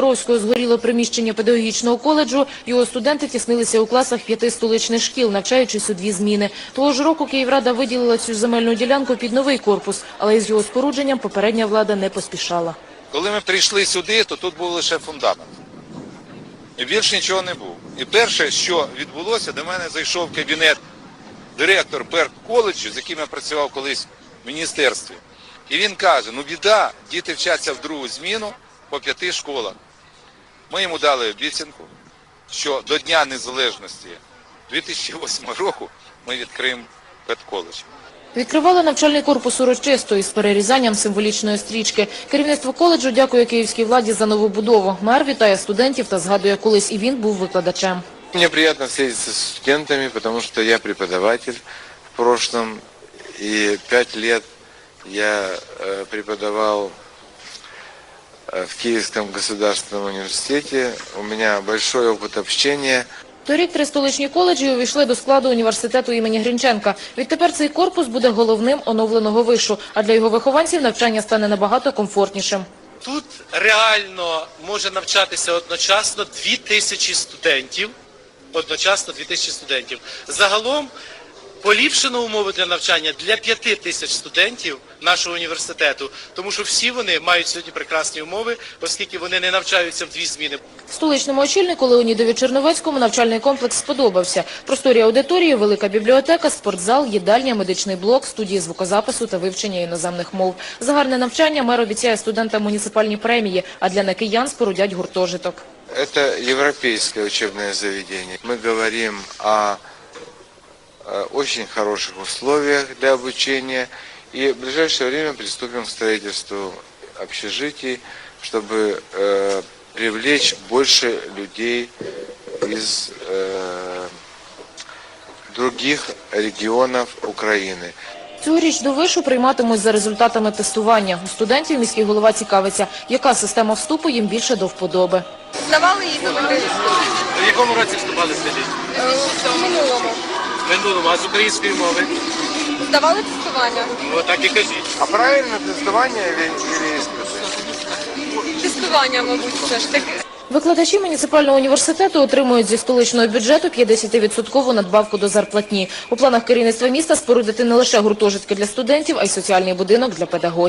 Запорозького згоріло приміщення педагогічного коледжу. Його студенти тіснилися у класах п'яти столичних шкіл, навчаючись у дві зміни. Того ж року Київрада виділила цю земельну ділянку під новий корпус, але із його спорудженням попередня влада не поспішала. Коли ми прийшли сюди, то тут був лише фундамент. І більше нічого не було. І перше, що відбулося, до мене зайшов кабінет директор Берк коледжу, з яким я працював колись в міністерстві. І він каже: ну біда, діти вчаться в другу зміну по п'яти школах. Ми йому дали обіцянку, що до Дня Незалежності 2008 року ми відкриємо педколедж. Відкривали навчальний корпус урочисто із перерізанням символічної стрічки. Керівництво коледжу дякує київській владі за нову будову. Мер вітає студентів та згадує, колись і він був викладачем. Мне приятно встретиться с студентами, потому что я преподаватель в прошлом, и пять лет я преподавал э, в Киевском государственном университете. У меня большой опыт общения. Торік три столичні коледжі увійшли до складу університету імені Грінченка. Відтепер цей корпус буде головним оновленого вишу, а для його вихованців навчання стане набагато комфортнішим. Тут реально може навчатися одночасно 2000 студентів. Одночасно 2000 студентів. Загалом поліпшено умови для навчання для 5 тисяч студентів нашого університету, тому що всі вони мають сьогодні прекрасні умови, оскільки вони не навчаються в дві зміни. Столичному очільнику Леонідові Черновецькому навчальний комплекс сподобався. Просторі аудиторії, велика бібліотека, спортзал, їдальня, медичний блок, студії звукозапису та вивчення іноземних мов. За гарне навчання мер обіцяє студентам муніципальні премії, а для некиян спорудять гуртожиток. Это европейское учебное заведение. Мы говорим о э, очень хороших условиях для обучения. И в ближайшее время приступим к строительству общежитий, чтобы э, привлечь больше людей из э, других регионов Украины. Цьогоріч до вишу прийматимуть за результатами тестування. У студентів міський голова цікавиться, яка система вступу їм більше до вподоби. Здавали її до В якому році вступали скажіть? в минулому. Минулому, а з української мови? Здавали тестування. Ну так і кажіть. А правильно тестование или, или испыты? Тестування, мабуть, все ж таки. Викладачі муніципального університету отримують зі столичного бюджету 50% надбавку до зарплатні. У планах керівництва міста спорудити не лише гуртожитки для студентів, а й соціальний будинок для педагогів.